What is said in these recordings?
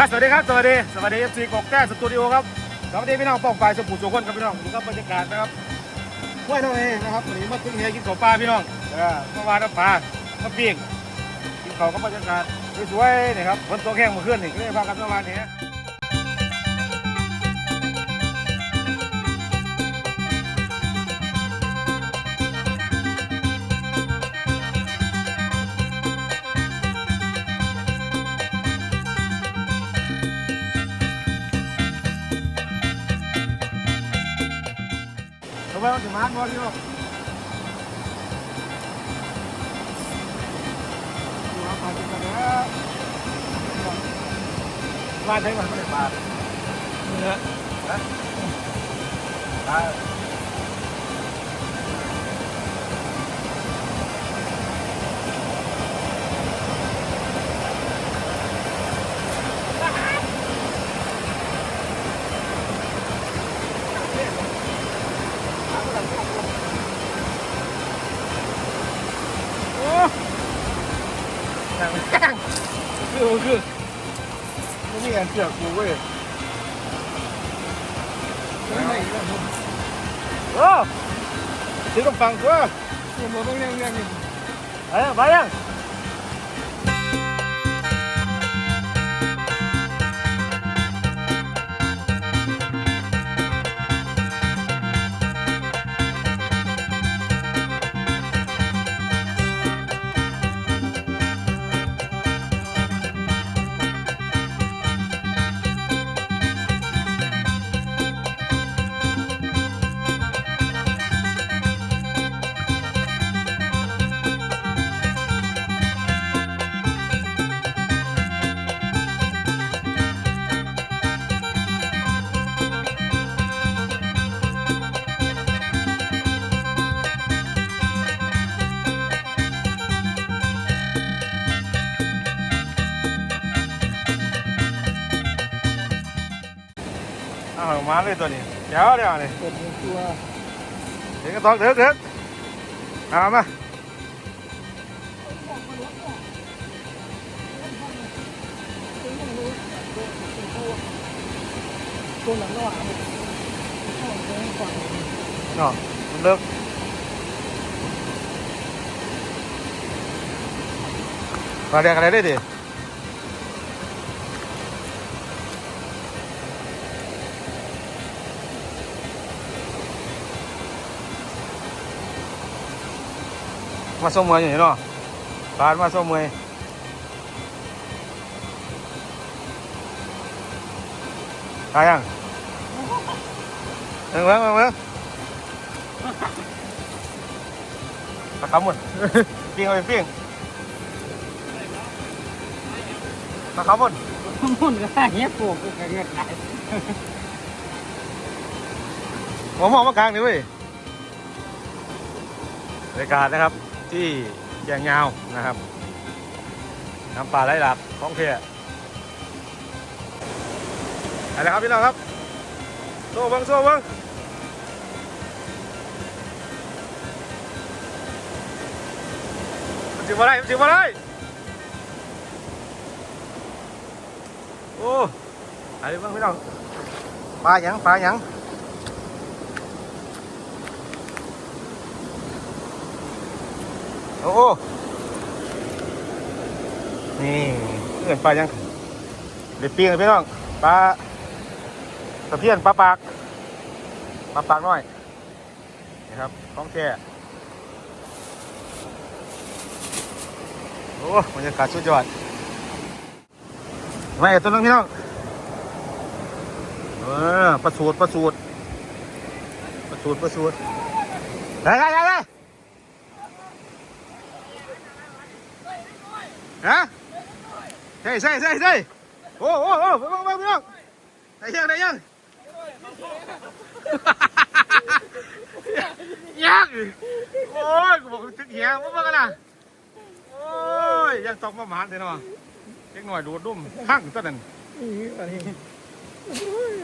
ครับสวัสดีครับ สวัสดี สวัสดีเอฟซีกกแก้สตูดิโอครับสวัสดีพี่น้องป้องฝ่ายสมุทรสุขคนครับพี่น้องดูครับบรรยากาศนะครับห้วยน้องเอนะครับวันนี้มาถึงเฮียกินข้าวปลาพี่น้องเออเมื่อวานน้ำปลามาปิ้งกินข้าวกับบรรยากาศสวยๆนะครับฝนตกแห้งเมื่อคืนนี่ก็เลยพากันเมื่อวานนี้ ทำไมมันถึงมาบ่พี่น้องดูครับมากินกันแล้วมาใช้มันไม่ได้ปลาเนื้อนะ หนังแห้งคือคือไม่มีอันเจือกกูเว้ยโอ้ซื้อต้องฟังกูว่าผมบอกต้องเรียงเรียงนี่เอ้ยไปยัง อ้าวมาเลยตัวนี้ เดี๋ยวเดี๋ยวนี่เปิดตัวเดี๋ยวก็ต้องเถิกเถิกเอามาตัวหลังระหว่างฝั่งเนาะมันเลิกมาเรียกอะไรได้ดิ มาส้มมวยอยู่นี่เนาะร้านมาส้มมวยตายยังเอ็งเว้งเอ็งเว้งปลาคำหมดปิ้งเอาไปปิ้งปลาคำหมดมุ่นก็ได้เงี้ยปลูกก็เงี้ยขายหัวหมอมากลางนี่เว้ยบรรยากาศนะครับ ที่แยงยาวนะครับ น้ำป่าไหลหลากของเพียอะไรครับพี่น้องครับ โซ่เบิ้งโซ่เบิ้งมันจิบอะไรมันจิบอะไรโอ้อะไรบ้างพี่น้องปลาหยังปลาหยัง โอ้โหนี่เงินปลายังเดี๋ยวปีกันพี่น้องปลาตะเพียนปลาปากปลาปากน้อยนะครับของแท้โอ้บรรยากาศสุดยอดไม่ตัวนึงพี่น้องเออปลาสูตรปลาสูตรปลาสูตรปลาสูตรได้ได้ได้ได้ ฮะใช่ใช่ใช่ใช่โอ้โอ้โอ้ไปบ้างไปบ้างได้ยังได้ยังยังโอ้ยกูบอกถึงเหี้ยมึงมากันนะโอ้ยยังตอกมาหมานเลยเนาะเล็กหน่อยดูดดุ่มหั่งตัวนั้นนี่อันนี้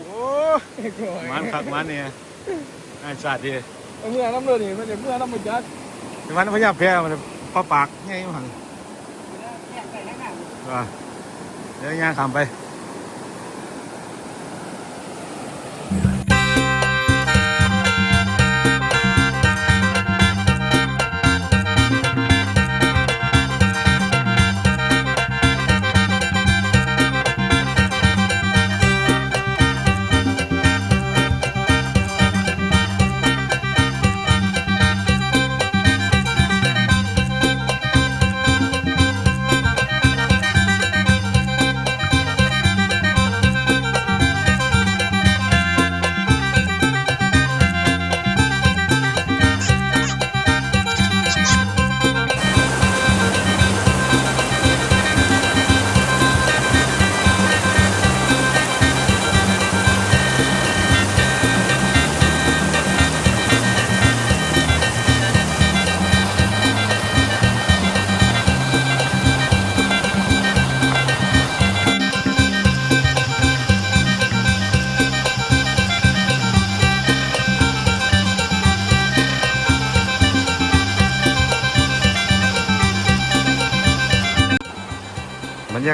โอ้ยหมันขักหมันเนี่ยไอ้สัตว์ดิเมื่อน้ำเลยนี่มันจะเมื่อน้ำมันจัดแต่มันพยายามแพ้มันพอปากไงมันว่า เดี๋ยวย่างขำไป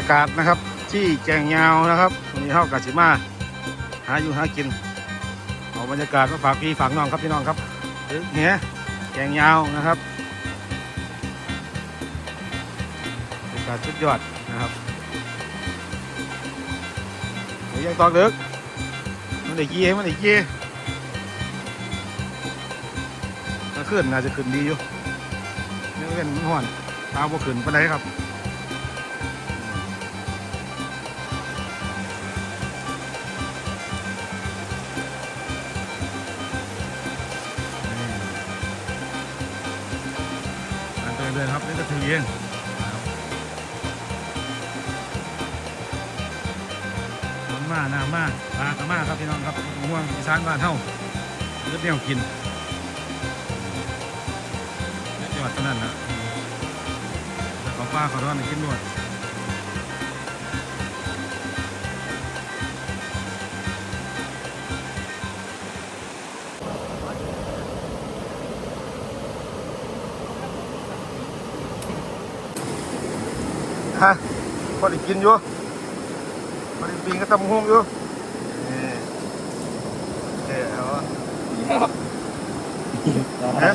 ากาศนะครับ ที่แกงยาวนะครับวันนี้เฮากาสิมาหาอยู่หากินเอาบรรยากาศมาฝากพี่ฝากน้องครับพี่น้องครับถึงเนี้ยแกงยาวนะครับบรรยากาศสุดยอดนะครับยังตอกเด็กมันได้กี้มันได้กี้ถ้าขึ้นน่าจะขึ้นดีอยู่นี่เป็นมันห่อนตาบ่ขึ้นไปานครับ เดินครับนี่ก็ถือเองมันมาหน้ามาปลากระมาครับพี่น้องครับห่วงอีสานบ้านเฮาเลือดเนี่ยวกินเลือดยอดเท่านั้นนะแต่ของป้าขอร้อนกินด้วย ฮะพอได้กินอยู่พอได้ปีนก็ตำหงอยู่นี่เดี๋ยวฮะ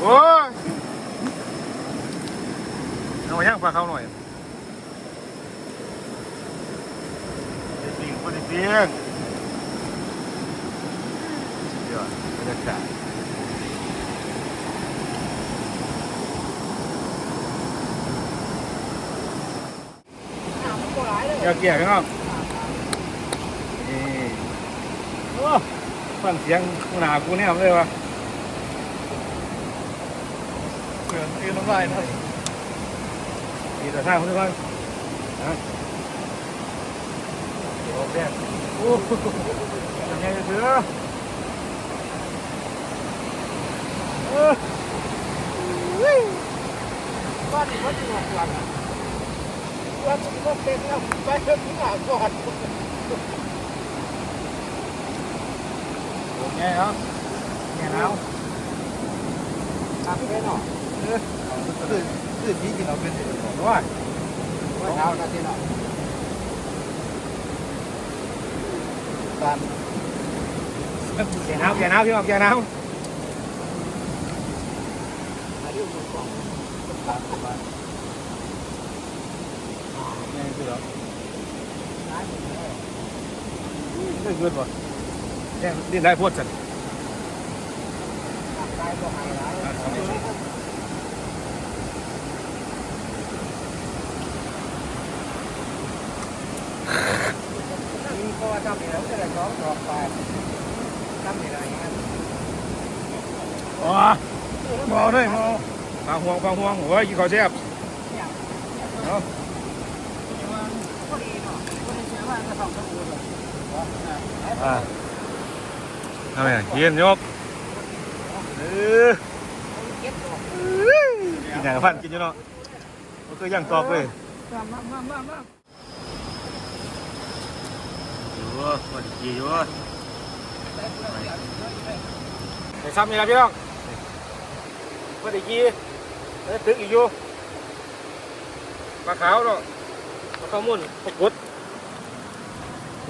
โอ้ยเอามาย่างปลาเขาหน่อยได้ปีนพอได้ปีนสุดยอดบรรยากาศ น้ำมันก็หลาย เลยเกี่ยวเกี่ยวครับนี่โอ้ฟังเสียงกูหนากูเนี่ยเลยวะเกินตีน้ำลายน่อยดีแต่ท่าคุณทุกคนนะโอเคโอ้โหยังไงเสือเออบ้านนี้มันจะหนักหลัง วันนี้ก็เป็นแล้วไปเรื่องที่หาก่อนโอเคครับแง่แล้วทำไปหน่อยคือคือที่กินเราเป็นสิ่งของด้วยว่าเช้ากันที่หน่อยตอนแก่น้ำแก่น้ำพี่น้องแก่น้ำอายุมันก็ตามกั นมานี่คือเหรอร้านนี้นี่คือป่ะเนี่ยดิ้นได้พูดสันตายก็หายร้ายมีก็ทำอย่างนั้นก็ได้ร้องตอบไปทำอย่างไรงั้นอ๋อมอด้วยมอฟังห่วงฟังห่วงโอ้ยกินข้าวแซ่บเนาะพอดีเนาะ พอดีเชื่อว่าจะทำทั้งหมดเลยอ่าทำไมกินยกเออเก็บดอกกินอย่างพั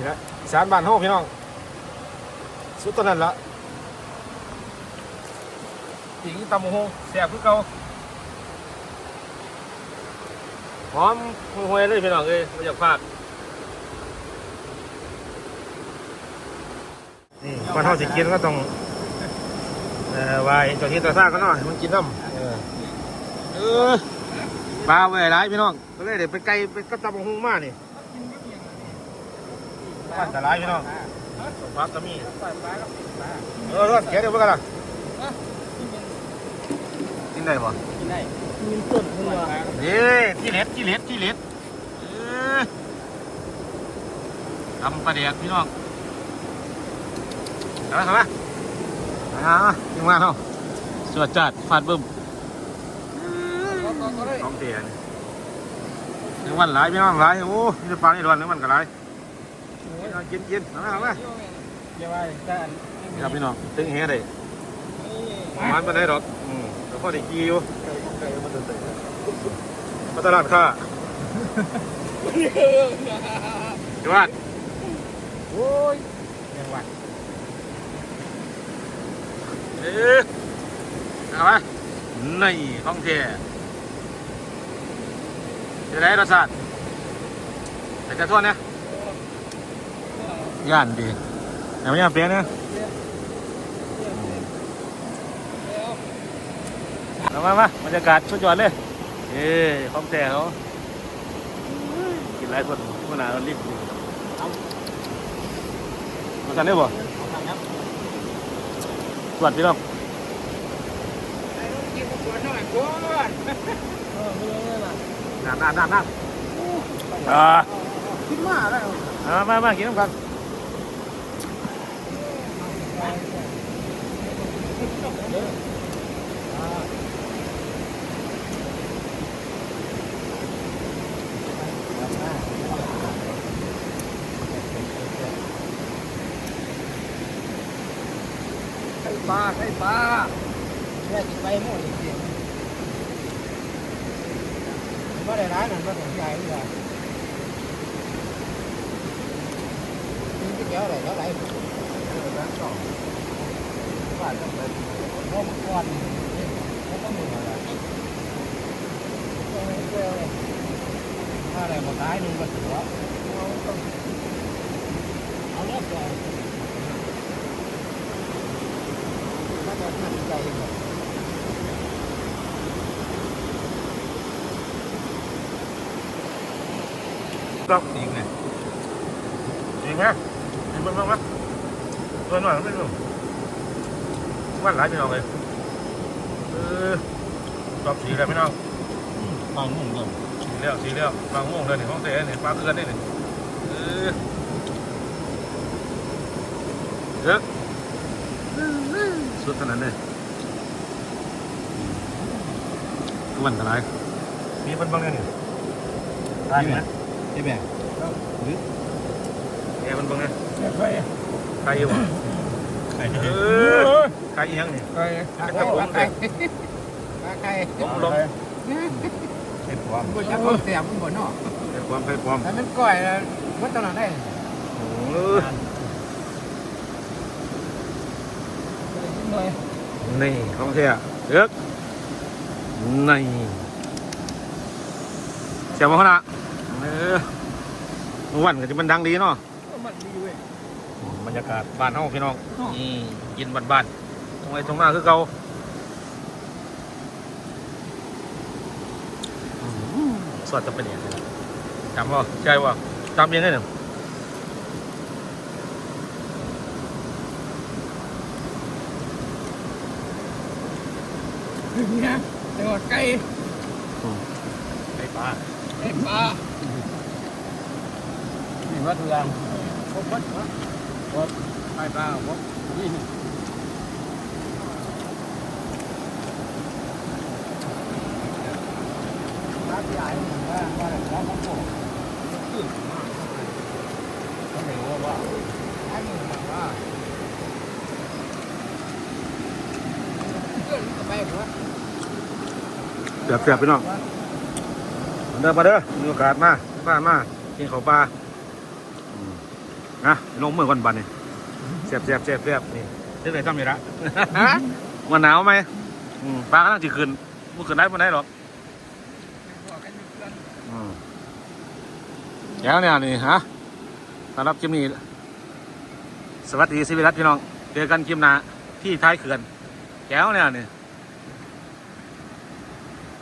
นกินอยู่เนาะมันคือย่างตอกเลยมามามามามาอยู่มันกี่อยู่ไอ้ซ้ำนี่ละพี่น้องมันได้กี่มันตึกอีกอยู่ปลาขาวเนาะปลาข้าวมุ่นปลากุดนี่ละอีสานบ้านเฮาพี่น้อง สุดตอนนั้นละถิงตำบักหงแซ่บคือเก่าหอมห่วยๆเลยพี่น้องเอ้ยไม่อยากพลาดนี่ก่อนเฮาสิกินก็ต้องเอ่อไหวายเจ้าที่ตาซ่าก็หน่อยมันกินน้ำเออเออปลาไว้หลายพี่น้องก็เลยเดี๋ยวไปไกลไปก็ตำบักหุ่งมานี่ ปั้นแต่หลายพี่น้องสมพักก็มีเออรอดเขียเดี๋ยวเพื่อนกันล่ะกินได้ปะกินได้มีต้นหัวนี่ที่เล็ดที่เล็ดที่เล็ดเออทำปลาเดียกพี่น้องเอาละครับมาอ่ายิงมาเนาะสวดจัดฟาดบึ้มก็ได้น้องเตียนยังวันหลายพี่น้องหลายโอ้ยจะปลาในวันนึงวันก็หลายเอา กินกินเอาละเอาละเดี๋ยวไว้แต่อันนี่ครับพี่น้องตึงเฮ้ได้มันไม่ได้หรอกอืมแต่พอได้กีอยู่มาตลาดค่าจวดโอ้ยยังหวัดเอ๊ะเอาไหมนี่ของเทจะได้รสชาติแต่จะทวนเนี่ย ย่านดีแต่ไม่ย่านเปรี้ยนะเอามามาบรรยากาศสุดยอดเลย เอ้ของแท้เขากินหลายคนคนหนารีบกินมากันได้บ่สวัสดีพี่น้องไอ้ลูกกินตัวน้อยกวนเออไม่รู้เลยนะน้ำน้ำน้ำน้ำอ่าคิดมาแล้วเอามามากินน้ำกันไข่ ปลาไข่ปลาแม่กินไปหมดจริงๆไม่ได้ร้านนั้นไม่สนใจเลยกินที่เกี่ยวอะไรแล้วไหลร้านสองว่าจะเป็นพวกก้อนนี่เขาก็มึงอะไรถ้า อะไรมาตายนึงก็ถือว่าเอาเลิกเลยถ้าจะทำใจแบบก็จริงเลยจริงไหมจริงบ้างบ้างไหม ตัวหน่อยไม่รู้วันหลายพี่น้องเลยเออชอบสีอะไรพี่น้องบางมุมก็สีเลี้ยวสีเลี้ยวบางม่วงเลยนี่ของเต๋นี่ปลาเกลือนนี่นี่เออเยอะสุดขนาดเลยทุกวันอะไรมีเป็นบ้างเนี่ยนี่ได้ไหมใช่ไหมแกมันบ้างเนี่ยใช่ ใครอยู่บ่ใช่เออใครอีหยังนี่ใช่ใช่ใช่ใช่ผมลงเห็ดความก็จะต้องเสียมบนนอกใครความใครความแต่มันก่อยแล้วมันตอนนั้นได้โอ้ยเลยนี่ของเสียเอ๊กนี่เสียบมาขนาดเออเมื่อวันก็จะมันดังดีเนาะมันดีเว้ย บรรยากาศบ้านเฮาพี่น้องนี่กินบ้านๆตรงไหนตรงหน้าคือเก่าอืมสวดจะเป็นยังไงจำว่าใจว่าจำยังไงเนี่ยเนี่ยจังหวัดไก่ไอ้ปลาไก่ปลานี่วัดเรืองพบวัด วัดไก่ปลาพบนี่ร้าใหญ่ว่าว่าร้านของผมเขาไม่รู้ว่าอันนี้แบบว่าเพื่อนก็ไปหัวเสียบเสียบพี่น้องเด้อมาเด้อมีโอกาสมาบ้ามากินข้าวปลา นะลงมือก่อนบันนี่เสียบเสียบเสียบเสียบนี่เรื่องไหนทำอยู่ละมันหนาวไหมอืมปลากำลังจะขึ้นมันขึ้นได้มันได้หรอกอืมแล้วเนี่ยนี่ฮะสำหรับคลิปนี้ สวัสดีสิวิรัตพี่น้อง เจอกันคลิปหน้าที่ท้ายเขื่อนแก้วเนี่ยนี่